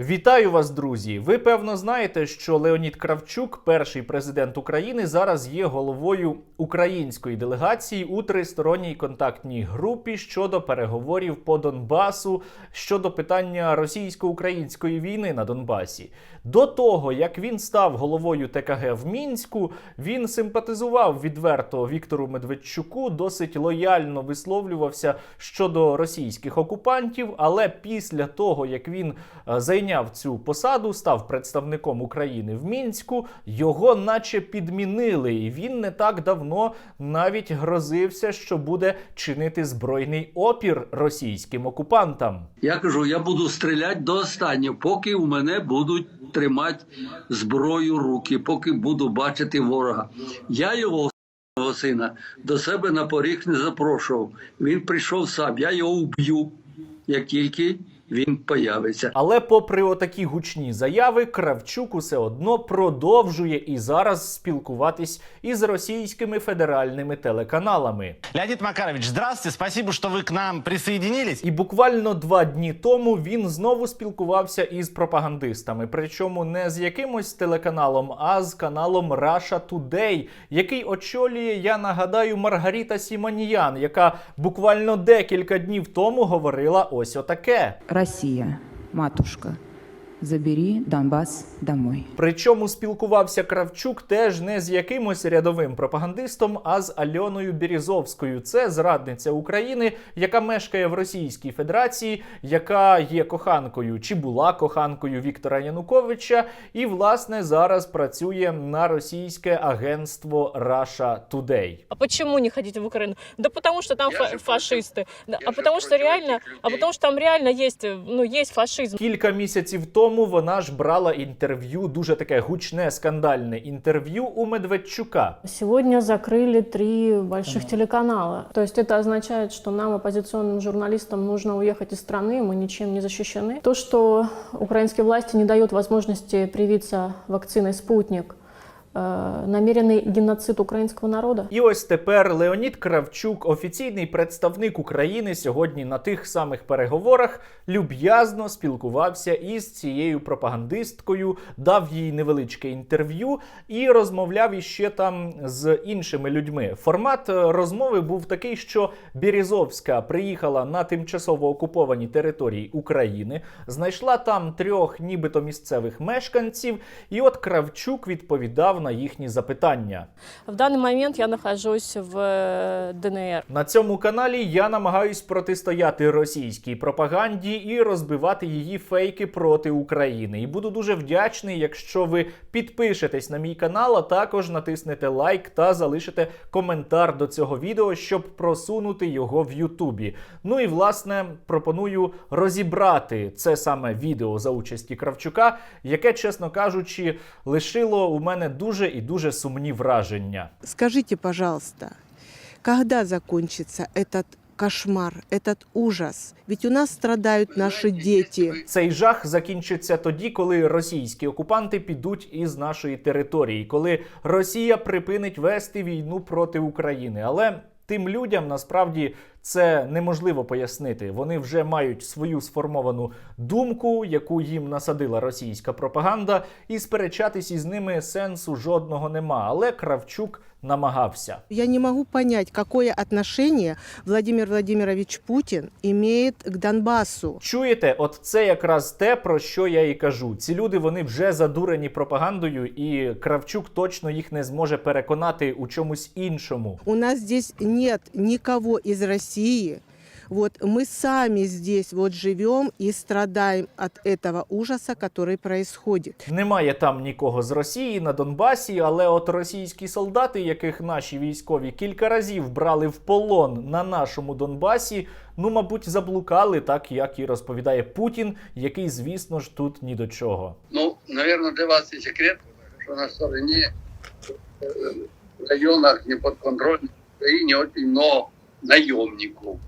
Вітаю вас, друзі! Ви певно знаєте, що Леонід Кравчук, перший президент України, зараз є головою української делегації у тристоронній контактній групі щодо переговорів по Донбасу щодо питання російсько-української війни на Донбасі. До того як він став головою ТКГ в мінську, він симпатизував відверто Віктору Медведчуку, досить лояльно висловлювався щодо російських окупантів. Але після того як він е, зайняв цю посаду, став представником України в мінську, його наче підмінили, і він не так давно навіть грозився, що буде чинити збройний опір російським окупантам. Я кажу, я буду стріляти до останнього, поки у мене будуть тримати зброю руки, поки буду бачити ворога. Я його сина до себе на поріг не запрошував. Він прийшов сам, я його вб'ю, як тільки він появиться. Але, попри отакі гучні заяви, Кравчук усе одно продовжує і зараз спілкуватись із російськими федеральними телеканалами. Леонид Макарович, здравствуйте, спасибо, что вы к нам присоединились. І буквально два дні тому він знову спілкувався із пропагандистами, причому не з якимось телеканалом, а з каналом Russia Today, який очолює, я нагадаю, Маргарита Сіманіян, яка буквально декілька днів тому говорила ось отаке. Россия, матушка, забери Донбасс домой. Причому спілкувався Кравчук теж не з якимось рядовим пропагандистом, а з Альоною Бірізовською. Це зрадниця України, яка мешкає в Російській Федерації, яка є коханкою чи була коханкою Віктора Януковича, і власне зараз працює на російське агентство Russia Today. А почему не хотите в Украину? Да потому что там фа- фашисты. Да, а потому что реально, а потому что там реально есть, э, ну, есть фашизм. Кілька місяців тому вона ж брала інтерв'ю, дуже таке гучне скандальне інтерв'ю у Медведчука. Сегодня закрыли три больших телеканала. То есть это означает, что нам, оппозиционным журналистам, нужно уехать из страны, мы ничем не защищены. То, что украинские власти не дают возможности привиться вакциной «Спутник», э, намеренный геноцид украинского народа. І ось тепер Леонід Кравчук, офіційний представник України, сьогодні на тих самих переговорах люб'язно спілкувався із цією пропагандисткою, дав їй невеличке інтерв'ю і розмовляв іще там з іншими людьми. Формат е, розмови був такий, що Бірізовська приїхала на тимчасово окуповані території України, знайшла там трьох, нібито місцевих мешканців, і от Кравчук відповідав на їхні запитання. В данный момент я нахожусь в э, ДНР. На цьому каналі я намагаюсь протистояти російській пропаганді і розбивати її фейки проти України. І буду дуже вдячний, якщо ви підпишетесь на мій канал, а також натиснете лайк та залишите коментар до цього відео, щоб просунути його в Ютубі. Ну і власне пропоную розібрати це саме відео за участі Кравчука, яке, чесно кажучи, лишило у мене дуже і дуже сумні враження. Скажіть, пожалуйста, коли закінчиться этот кошмар, этот ужас? Ведь у нас страдають наші діти. Цей жах закінчиться тоді, коли російські окупанти підуть із нашої території, коли Росія припинить вести війну проти України. Але тим людям насправді це неможливо пояснити. Вони вже мають свою сформовану думку, яку їм насадила російська пропаганда, і сперечатись із ними сенсу жодного нема. Але Кравчук намагався. Я не можу понять, яке отношение Владимир Владимирович Путін має к Донбасу. Чуєте, от це якраз те, про що я і кажу. Ці люди вони вже задурені пропагандою, і Кравчук точно їх не зможе переконати у чомусь іншому. У нас здесь нет нікого із России. Вот мы сами здесь вот живем и страдаем от этого ужаса, который происходит. Немає там нікого з Росії на Донбасі, але от російські солдати, яких наші військові кілька разів брали в полон на нашому Донбасі, ну мабуть, заблукали, так як і розповідає Путін, який, звісно ж, тут ні до чого. Ну, наверное, для вас и секрет, что на стороне э, в районах неподконтрольной Украине очень много наемников.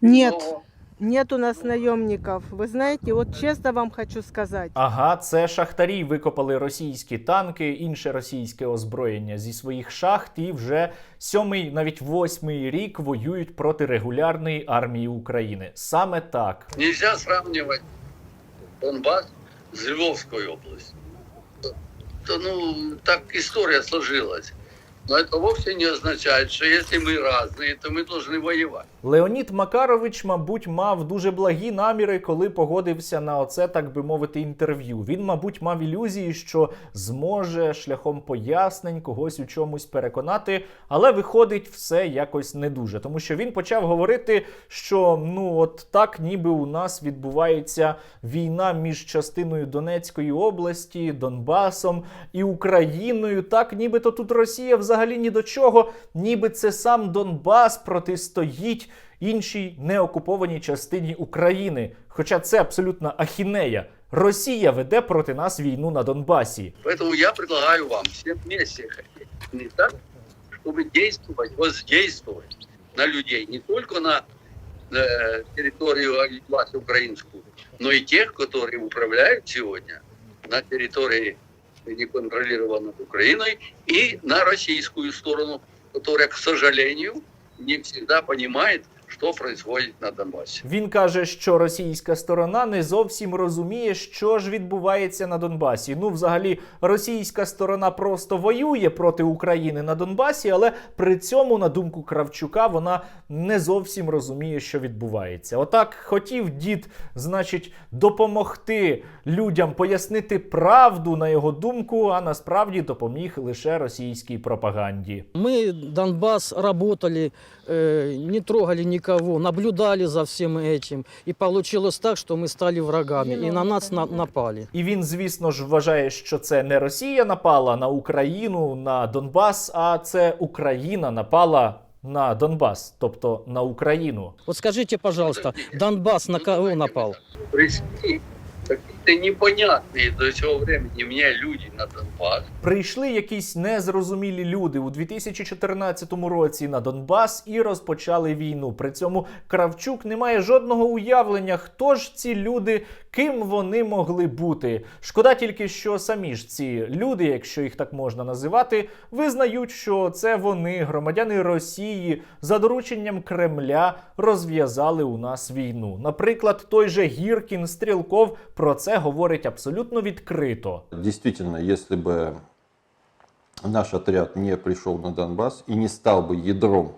Нет. Много Нет у нас наемников. Вы знаете, вот честно вам хочу сказать. Ага, це шахтарі викопали російські танки, інше російське озброєння зі своїх шахт, і вже сьомий, навіть восьмий рік воюють проти регулярної армії України. Саме так. Нельзя сравнивать Донбасс з Львовської області. То, ну, так історія сложилась. Но это вовсе не означает, что если мы разные, то мы должны воевать. Леонід Макарович, мабуть, мав дуже благі наміри, коли погодився на оце, так би мовити, інтерв'ю. Він, мабуть, мав ілюзії, що зможе шляхом пояснень когось у чомусь переконати, але виходить все якось не дуже. Тому що він почав говорити, що ну от так, ніби у нас відбувається війна між частиною Донецької області, Донбасом і Україною. Так, нібито тут Росія взагалі ні до чого, ніби це сам Донбас протистоїть іншій неокупованій частині України. Хоча це абсолютна ахінея. Росія веде проти нас війну на Донбасі. Поэтому я предлагаю вам всем вместе хотеть. Не так, чтобы действовать, воздействовать на людей. Не только на э, территорию власти украинскую, но и тех, которые управляют сегодня на территории, не контролированной Украиной, и на российскую сторону, которая, к сожалению, не всегда понимает, что происходит на Донбассе. Він каже, що російська сторона не зовсім розуміє, що ж відбувається на Донбасі. Ну, взагалі, російська сторона просто воює проти України на Донбасі, але при цьому, на думку Кравчука, вона не зовсім розуміє, що відбувається. Отак хотів дід, значить, допомогти людям пояснити правду на його думку, а насправді допоміг лише російській пропаганді. Мы Донбасс работали, э, не трогали никого, наблюдали за всем этим. И получилось так, что мы стали врагами. И на нас на- напали. І він, звісно ж, вважає, що це не Росія напала на Україну, на Донбас, а це Україна напала на Донбас, тобто на Україну. Вот скажите, пожалуйста, Донбасс на кого напал? Пришли какие-то непонятные до сего времени мне люди на Донбасс. Прийшли якісь незрозумілі люди у 2014 році на Донбас і розпочали війну. При цьому Кравчук не має жодного уявлення, хто ж ці люди, ким вони могли бути. Шкода тільки, що самі ж ці люди, якщо їх так можна називати, визнають, що це вони, громадяни Росії, за дорученням Кремля розв'язали у нас війну. Наприклад, той же Гіркін Стрілков про це говорить абсолютно відкрито. Действительно, если бы наш отряд не пришел на Донбасс и не стал бы ядром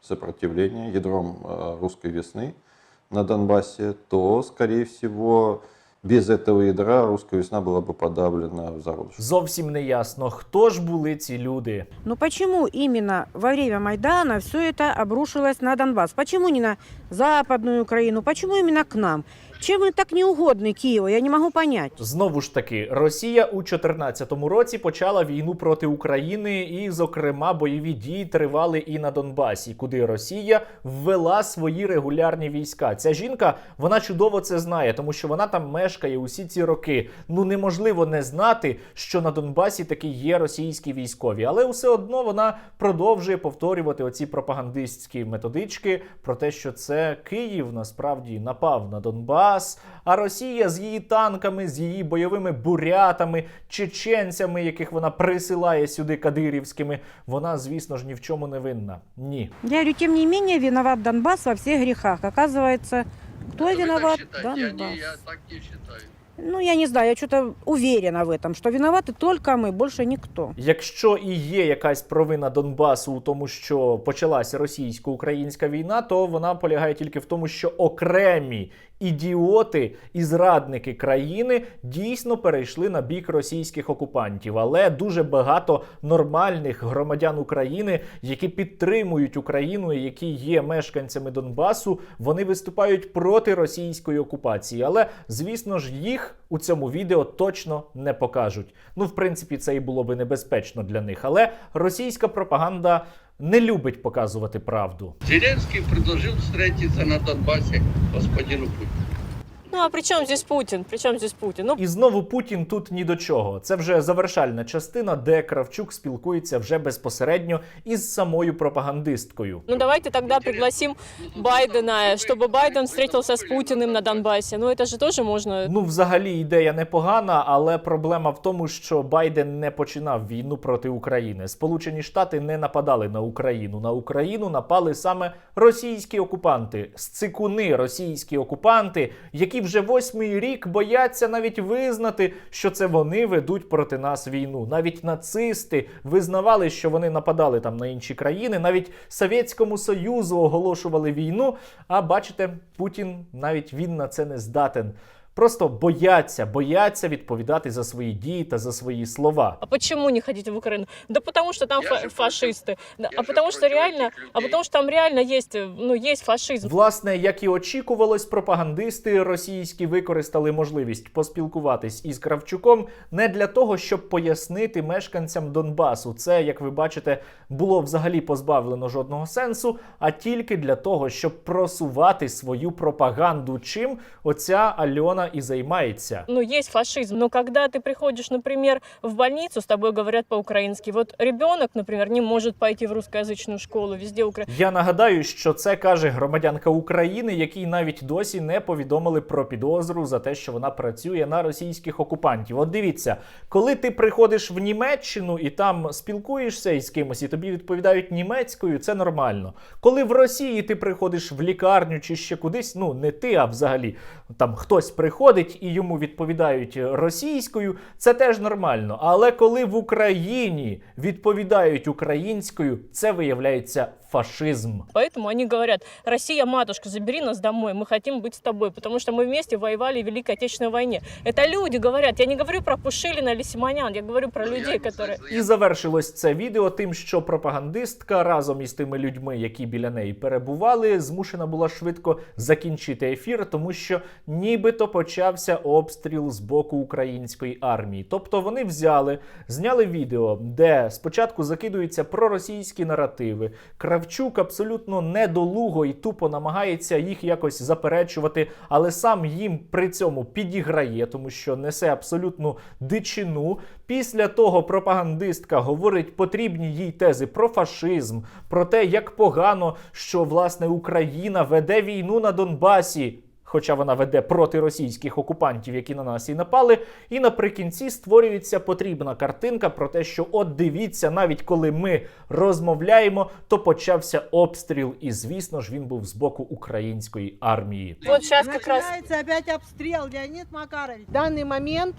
сопротивления, ядром э, русской весны на Донбассе, то, скорее всего, без этого ядра русская весна была бы подавлена в зародыше. Зовсім не ясно, хто ж були ці люди. Но почему именно во время Майдана все это обрушилось на Донбасс? Почему не на Западную Украину? Почему именно к нам? Чем мы так неугодны Киеву? Я не могу понять. Знову ж таки, Росія у 2014 році почала війну проти України, і, зокрема, бойові дії тривали і на Донбасі, куди Росія ввела свої регулярні війська. Ця жінка вона чудово це знає, тому що вона там мешкає усі ці роки. Ну неможливо не знати, що на Донбасі таки є російські військові, але все одно вона продовжує повторювати оці пропагандистські методички про те, що це Київ насправді напав на Донбас. А Росія з її танками, з її бойовими бурятами, чеченцями, яких вона присилає сюди кадирівськими, вона, звісно ж, ні в чому не винна. Ні. Я говорю, тем не менее, виноват Донбасс во всех грехах. Оказывается, кто Это вы так виноват? считаете, я, не, Донбасс. я так не считаю. Ну, я не знаю, я что-то уверена в этом, что виноваты только мы, больше никто. Якщо і є якась провина Донбасу у тому, що почалася російсько-українська війна, то вона полягає тільки в тому, що окремі ідіоти і зрадники країни дійсно перейшли на бік російських окупантів. Але дуже багато нормальних громадян України, які підтримують Україну, які є мешканцями Донбасу, вони виступають проти російської окупації. Але звісно ж, їх у цьому відео точно не покажуть. Ну, в принципі, це і було би небезпечно для них. Але російська пропаганда не любить показувати правду. Зеленський предложив встретиться на Донбасі господину Путину. Ну а при чем здесь Путин? При чем здесь Путин? Ну, І знову Путін тут ні до чого. Це вже завершальна частина, де Кравчук спілкується вже безпосередньо із самою пропагандисткою. ну давайте тогда пригласим Байдена, чтобы Байден встретился с Путиным на Донбассе. Ну это же тоже можно. Ну, взагалі, ідея непогана, але проблема в тому, що Байден не починав війну проти України. Сполучені Штати не нападали на Україну. На Україну напали саме російські окупанти, сцикуни російські окупанти, які вже восьмий рік бояться навіть визнати, що це вони ведуть проти нас війну. Навіть нацисти визнавали, що вони нападали там на інші країни, навіть Совєтському Союзу оголошували війну. А бачите, Путін навіть він на це не здатен. Просто бояться, бояться відповідати за свої дії та за свої слова. А почему не хотите в Украину? Да потому что там фа- фашисты. Да, а потому что реально, а потому что там реально есть, ну, есть фашизм. Власне, як і очікувалось, пропагандисти російські використали можливість поспілкуватись із Кравчуком не для того, щоб пояснити мешканцям Донбасу. Це, як ви бачите, було взагалі позбавлено жодного сенсу, а тільки для того, щоб просувати свою пропаганду. Чим оця Альона і займається. Ну, есть фашизм. Но когда ты приходишь, например, в больницу, с тобой говорят по-украински. Вот ребенок, например, не может пойти в русскоязычную школу, везде украинский. Я нагадаю, що це каже громадянка України, якій навіть досі не повідомили про підозру за те, що вона працює на російських окупантів. От дивіться, коли ти приходиш в Німеччину і там спілкуєшся із кимось, і тобі відповідають німецькою, це нормально. Коли в Росії ти приходиш в лікарню чи ще кудись, ну не ти, а взагалі там хтось приходить і йому відповідають російською, це теж нормально. Але коли в Україні відповідають українською, це виявляється фашизм. Поэтому они говорят, Россия, матушка, забери нас домой, мы хотим быть с тобой, потому что мы вместе воевали в Великой Отечественной войне. Это люди говорят, я не говорю про Пушилина или Симонян, я говорю про людей, которые... І завершилось це відео тим, що пропагандистка разом із тими людьми, які біля неї перебували, змушена була швидко закінчити ефір, тому що нібито почався обстріл з боку української армії. Тобто вони взяли, зняли відео, де спочатку закидуються проросійські наративи. Кравчук абсолютно недолуго і тупо намагається їх якось заперечувати, але сам їм при цьому підіграє, тому що несе абсолютну дичину. Після того пропагандистка говорить потрібні їй тези про фашизм, про те, як погано, що власне Україна веде війну на Донбасі. Хоча вона веде проти російських окупантів, які на нас і напали, і наприкінці створюється потрібна картинка про те, що от дивіться, навіть коли ми розмовляємо, то почався обстріл, і звісно ж він був з боку української армії. Вот сейчас как раз... Начинается опять обстрел, Леонид Макарович. В данный момент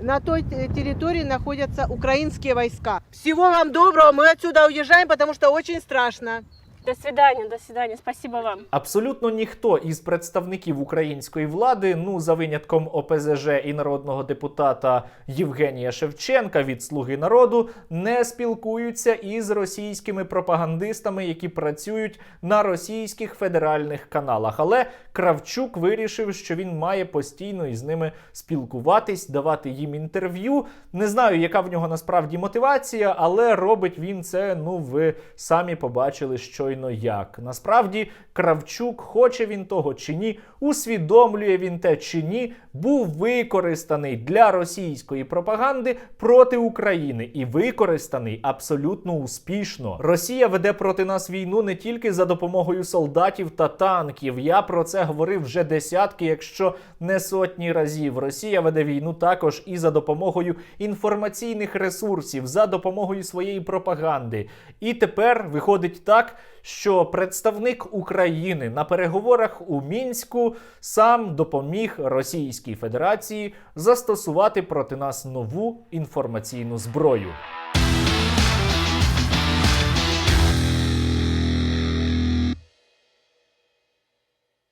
на той те- территории находятся украинские войска. Всего вам доброго, мы отсюда уезжаем, потому что очень страшно. До свидания, до свидания, спасибо вам. Абсолютно ніхто із представників української влади, ну за винятком ОПЗЖ і народного депутата Євгенія Шевченка від Слуги народу, не спілкуються із російськими пропагандистами, які працюють на російських федеральних каналах. Але Кравчук вирішив, що він має постійно із ними спілкуватись, давати їм інтерв'ю. Не знаю, яка в нього насправді мотивація, але робить він це. Ну, ви самі побачили щойно як. Насправді, Кравчук, хоче він того чи ні, усвідомлює він те чи ні, був використаний для російської пропаганди проти України і використаний абсолютно успішно. Росія веде проти нас війну не тільки за допомогою солдатів та танків. Я про це говорив вже десятки, якщо не сотні разів. Росія веде війну також і за допомогою інформаційних ресурсів, за допомогою своєї пропаганди. І тепер виходить так, що представник України на переговорах у мінську сам допоміг Російській Федерації застосувати проти нас нову інформаційну зброю.